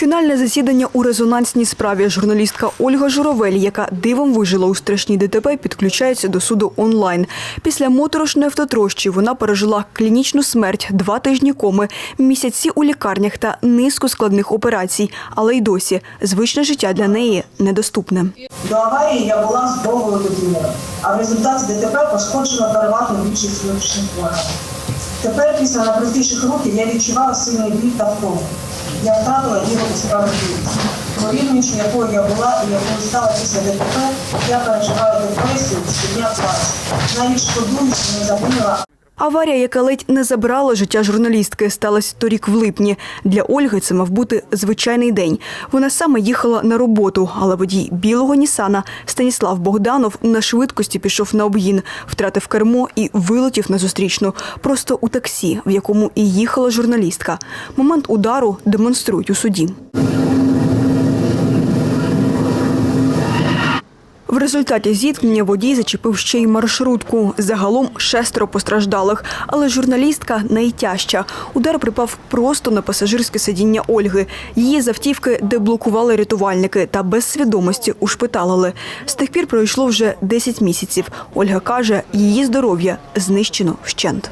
Фінальне засідання у резонансній справі. Журналістка Ольга Журавель, яка дивом вижила у страшній ДТП, підключається до суду онлайн. Після моторошної автотрощі вона пережила клінічну смерть, два тижні коми, місяці у лікарнях та низку складних операцій. Але й досі звичне життя для неї недоступне. До аварії я була здоровою людиною, а в результаті ДТП пошкоджено переважно більшість внутрішніх органів. Тепер, після найпростіших років, я відчувала сильний біль та втому. Я втратила віру у справедливість. Порівнюючи, якою я була і якою стала після ДТП, я переживаю депресію, щодня плачу. Навіть шкодую, що не загинула Аварія, яка ледь не забрала життя журналістки, сталася торік в липні. Для Ольги це мав бути звичайний день. Вона саме їхала на роботу, але водій білого Нісана Станіслав Богданов на швидкості пішов на обгін, втратив кермо і вилетів на зустрічну. Просто у таксі, в якому і їхала журналістка. Момент удару демонструють у суді. Результаті зіткнення водій зачепив ще й маршрутку. Загалом шестеро постраждалих, але журналістка найтяжча. Удар припав просто на пасажирське сидіння Ольги. Її з автівки деблокували рятувальники та без свідомості ушпиталили. З тих пір пройшло вже 10 місяців. Ольга каже, її здоров'я знищено вщент.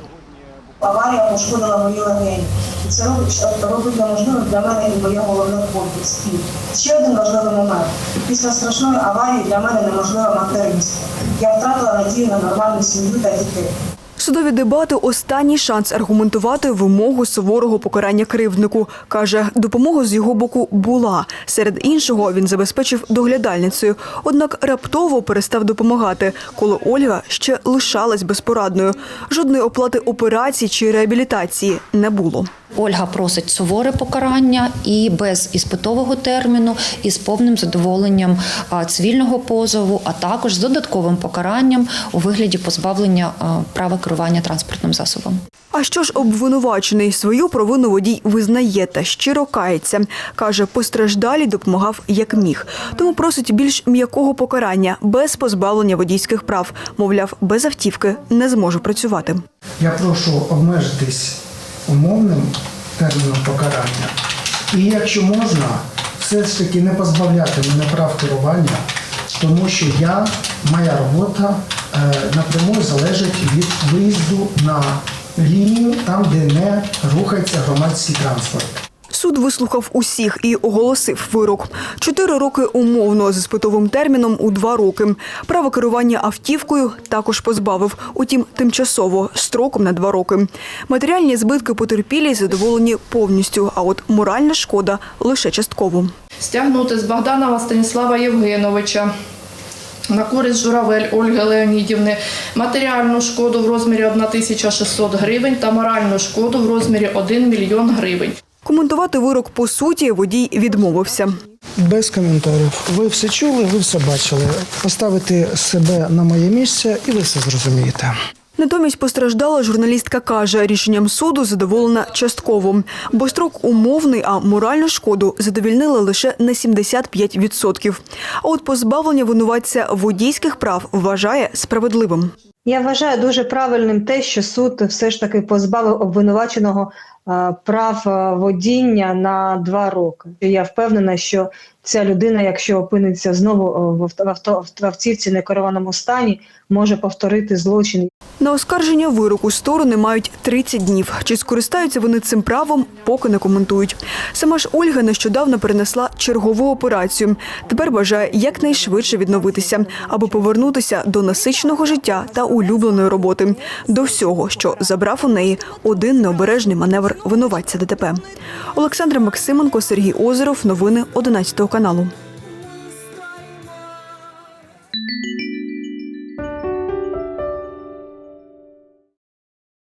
Аварія пошкодила мої легені. І це робить, робить неможливим для мене і моє головне хобі. Ще один важливий момент. Після страшної аварії для мене неможливе материнство. Я втратила надію на нормальну сім'ю та дітей. Судові дебати останній шанс аргументувати вимогу суворого покарання кривднику. Каже, допомога з його боку була. Серед іншого він забезпечив доглядальницею. Однак раптово перестав допомагати, коли Ольга ще лишалась безпорадною. Жодної оплати операцій чи реабілітації не було. Ольга просить суворе покарання і без іспитового терміну, і з повним задоволенням цивільного позову, а також з додатковим покаранням у вигляді позбавлення права керування транспортним засобом. А що ж обвинувачений свою провину водій визнає та щиро кається. Каже, постраждалі допомагав як міг. Тому просить більш м'якого покарання без позбавлення водійських прав. Мовляв, без автівки не зможу працювати. Я прошу обмежитись умовним терміном покарання. І якщо можна, все ж таки не позбавляти мене прав керування, тому що я, моя робота е, напряму залежить від виїзду на лінію, там, де не рухається громадський транспорт. Суд вислухав усіх і оголосив вирок. Чотири роки умовно з іспитовим терміном у два роки. Право керування автівкою також позбавив, утім тимчасово строком на два роки. Матеріальні збитки потерпілі задоволені повністю, а от моральна шкода лише частково. стягнути з Богданова Станіслава Євгеновича на користь Журавель Ольги Леонідівни матеріальну шкоду в розмірі 1600 гривень та моральну шкоду в розмірі 1 мільйон гривень. Коментувати вирок по суті водій відмовився. Без коментарів. Ви все чули, ви все бачили. Поставити себе на моє місце і ви все зрозумієте. Натомість постраждала журналістка каже, рішенням суду задоволена частково, бо строк умовний, а моральну шкоду задовільнили лише на 75%. А от позбавлення винуватця водійських прав вважає справедливим. Я вважаю дуже правильним те, що суд все ж таки позбавив обвинуваченого прав е, водіння на два роки. Я впевнена, що ця людина, якщо опиниться знову е, в авто- в автівці не керованому стані, може повторити злочин. На оскарження вироку сторони мають 30 днів. Чи скористаються вони цим правом, поки не коментують. Сама ж Ольга нещодавно перенесла чергову операцію. Тепер бажає якнайшвидше відновитися, аби повернутися до насиченого життя та улюбленої роботи. До всього, що забрав у неї один необережний маневр винуватця ДТП. Олександр Максименко, Сергій Озеров. Новини 11 каналу.